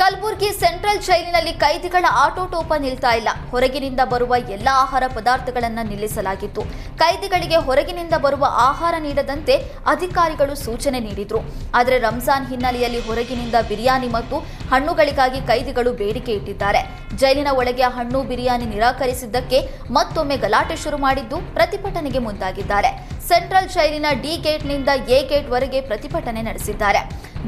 Kalaburagi central ಜೈಲಿನಲ್ಲಿ ಕೈದಿಗಳ ಆಟೋಟೋಪ ನಿಲ್ತಾ ಇಲ್ಲ. ಹೊರಗಿನಿಂದ ಬರುವ ಎಲ್ಲ ಆಹಾರ ಪದಾರ್ಥಗಳನ್ನು ನಿಲ್ಲಿಸಲಾಗಿತ್ತು. ಕೈದಿಗಳಿಗೆ ಹೊರಗಿನಿಂದ ಬರುವ ಆಹಾರ ನೀಡದಂತೆ ಅಧಿಕಾರಿಗಳು ಸೂಚನೆ ನೀಡಿದ್ರು. ಆದರೆ ರಂಜಾನ್ ಹಿನ್ನೆಲೆಯಲ್ಲಿ ಹೊರಗಿನಿಂದ ಬಿರಿಯಾನಿ ಮತ್ತು ಹಣ್ಣುಗಳಿಗಾಗಿ ಕೈದಿಗಳು ಬೇಡಿಕೆ ಇಟ್ಟಿದ್ದಾರೆ. ಜೈಲಿನ ಒಳಗೆ ಹಣ್ಣು, ಬಿರಿಯಾನಿ ನಿರಾಕರಿಸಿದ್ದಕ್ಕೆ ಮತ್ತೊಮ್ಮೆ ಗಲಾಟೆ ಶುರು ಮಾಡಿದ್ದು ಪ್ರತಿಭಟನೆಗೆ ಮುಂದಾಗಿದ್ದಾರೆ. ಸೆಂಟ್ರಲ್ ಜೈಲಿನ ಡಿ ಗೇಟ್ನಿಂದ ಎ ಗೇಟ್ ವರೆಗೆ ಪ್ರತಿಭಟನೆ ನಡೆಸಿದ್ದಾರೆ.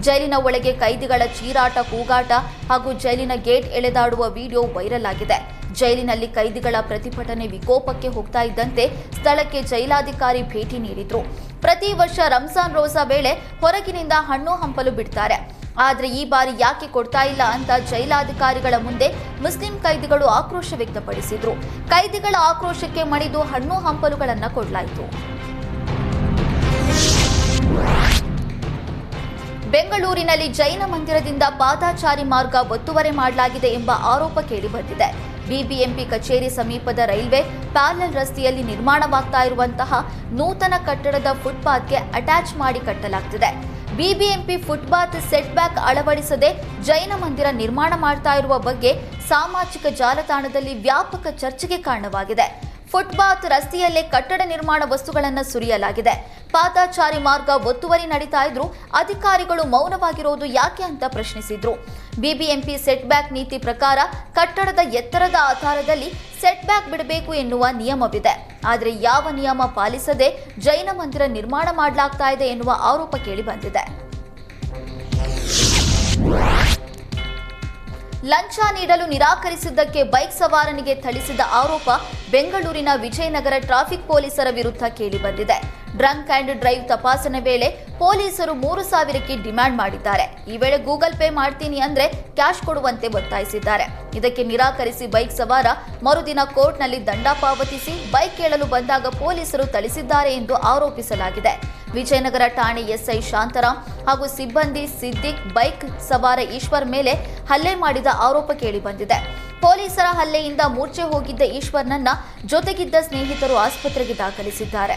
ಜೈಲಿನ ಒಳಗೆ ಕೈದಿಗಳ ಚೀರಾಟ, ಕೂಗಾಟ ಹಾಗೂ ಜೈಲಿನ ಗೇಟ್ ಎಳೆದಾಡುವ ವಿಡಿಯೋ ವೈರಲ್ ಆಗಿದೆ. ಜೈಲಿನಲ್ಲಿ ಕೈದಿಗಳ ಪ್ರತಿಭಟನೆ ವಿಕೋಪಕ್ಕೆ ಹೋಗ್ತಾ ಇದ್ದಂತೆ ಸ್ಥಳಕ್ಕೆ ಜೈಲಾಧಿಕಾರಿ ಭೇಟಿ ನೀಡಿದ್ರು. ಪ್ರತಿ ವರ್ಷ ರಂಜಾನ್ ರೋಜಾ ವೇಳೆ ಹೊರಗಿನಿಂದ ಹಣ್ಣು ಹಂಪಲು ಬಿಡ್ತಾರೆ. ಆದರೆ ಈ ಬಾರಿ ಯಾಕೆ ಕೊಡ್ತಾ ಇಲ್ಲ ಅಂತ ಜೈಲಾಧಿಕಾರಿಗಳ ಮುಂದೆ ಮುಸ್ಲಿಂ ಕೈದಿಗಳು ಆಕ್ರೋಶ ವ್ಯಕ್ತಪಡಿಸಿದ್ರು. ಕೈದಿಗಳ ಆಕ್ರೋಶಕ್ಕೆ ಮಣಿದು ಹಣ್ಣು ಹಂಪಲುಗಳನ್ನು ಕೊಡಲಾಯಿತು. ಬೆಂಗಳೂರಿನಲ್ಲಿ ಜೈನ ಮಂದಿರದಿಂದ ಪಾದಾಚಾರಿ ಮಾರ್ಗ ಒತ್ತುವರಿ ಮಾಡಲಾಗಿದೆ ಎಂಬ ಆರೋಪ ಕೇಳಿಬಂದಿದೆ. ಬಿಬಿಎಂಪಿ ಕಚೇರಿ ಸಮೀಪದ ರೈಲ್ವೆ ಪ್ಯಾರಲಲ್ ರಸ್ತೆಯಲ್ಲಿ ನಿರ್ಮಾಣವಾಗ್ತಾ ಇರುವಂತಹ ನೂತನ ಕಟ್ಟಡದ ಫುಟ್ಪಾತ್ಗೆ ಅಟ್ಯಾಚ್ ಮಾಡಿ ಕಟ್ಟಲಾಗ್ತಿದೆ. ಬಿಬಿಎಂಪಿ ಫುಟ್ಪಾತ್ ಸೆಟ್ ಬ್ಯಾಕ್ ಅಳವಡಿಸದೆ ಜೈನ ಮಂದಿರ ನಿರ್ಮಾಣ ಮಾಡ್ತಾ ಇರುವ ಬಗ್ಗೆ ಸಾಮಾಜಿಕ ಜಾಲತಾಣದಲ್ಲಿ ವ್ಯಾಪಕ ಚರ್ಚೆಗೆ ಕಾರಣವಾಗಿದೆ. ಫುಟ್ಪಾತ್ ರಸ್ತೆಯಲ್ಲೇ ಕಟ್ಟಡ ನಿರ್ಮಾಣ ವಸ್ತುಗಳನ್ನು ಸುರಿಯಲಾಗಿದೆ. ಪಾದಾಚಾರಿ ಮಾರ್ಗ ಒತ್ತುವರಿ ನಡೀತಾ ಇದ್ರು. ಅಧಿಕಾರಿಗಳು ಮೌನವಾಗಿರೋದು ಯಾಕೆ ಅಂತ ಪ್ರಶ್ನಿಸಿದ್ರು. ಬಿಬಿಎಂಪಿ ಸೆಟ್ ಬ್ಯಾಕ್ ನೀತಿ ಪ್ರಕಾರ ಕಟ್ಟಡದ ಎತ್ತರದ ಆಧಾರದಲ್ಲಿ ಸೆಟ್ ಬ್ಯಾಕ್ ಬಿಡಬೇಕು ಎನ್ನುವ ನಿಯಮವಿದೆ. ಆದರೆ ಯಾವ ನಿಯಮ ಪಾಲಿಸದೆ ಜೈನ ಮಂದಿರ ನಿರ್ಮಾಣ ಮಾಡಲಾಗ್ತಾ ಇದೆ ಎನ್ನುವ ಆರೋಪ ಕೇಳಿಬಂದಿದೆ ಲಂಚ ನೀಡಲು ನಿರಾಕರಿಸಿದ್ದಕ್ಕೆ ಬೈಕ್ ಸವಾರನಿಗೆ ಥಳಿಸಿದ ಆರೋಪ ಬೆಂಗಳೂರಿನ ವಿಜಯನಗರ ಟ್ರಾಫಿಕ್ ಪೊಲೀಸರ ವಿರುದ್ಧ ಕೇಳಿಬಂದಿದೆ ಡ್ರಂಕ್ ಅಂಡ್ ಡ್ರೈವ್ ತಪಾಸಣೆ ವೇಳೆ ಪೊಲೀಸರು ಮೂರು ಸಾವಿರಕ್ಕೆ ಡಿಮ್ಯಾಂಡ್ ಮಾಡಿದ್ದಾರೆ. ಈ ವೇಳೆ ಗೂಗಲ್ ಪೇ ಮಾಡ್ತೀನಿ ಅಂದ್ರೆ ಕ್ಯಾಶ್ ಕೊಡುವಂತೆ ಒತ್ತಾಯಿಸಿದ್ದಾರೆ. ಇದಕ್ಕೆ ನಿರಾಕರಿಸಿ ಬೈಕ್ ಸವಾರ ಮರುದಿನ ಕೋರ್ಟ್ನಲ್ಲಿ ದಂಡ ಪಾವತಿಸಿ ಬೈಕ್ ಕೇಳಲು ಬಂದಾಗ ಪೊಲೀಸರು ಥಳಿಸಿದ್ದಾರೆ ಎಂದು ಆರೋಪಿಸಲಾಗಿದೆ. ವಿಜಯನಗರ ಠಾಣೆ ಎಸ್ಐ ಶಾಂತರಾಮ್ ಹಾಗೂ ಸಿಬ್ಬಂದಿ ಸಿದ್ದಿಕ್ ಬೈಕ್ ಸವಾರ ಈಶ್ವರ್ ಮೇಲೆ ಹಲ್ಲೆ ಮಾಡಿದ ಆರೋಪ ಕೇಳಿಬಂದಿದೆ ಪೊಲೀಸರ ಹಲ್ಲೆಯಿಂದ ಮೂರ್ಛೆ ಹೋಗಿದ್ದ ಈಶ್ವರ್ನನ್ನ ಜೊತೆಗಿದ್ದ ಸ್ನೇಹಿತರು ಆಸ್ಪತ್ರೆಗೆ ದಾಖಲಿಸಿದ್ದಾರೆ.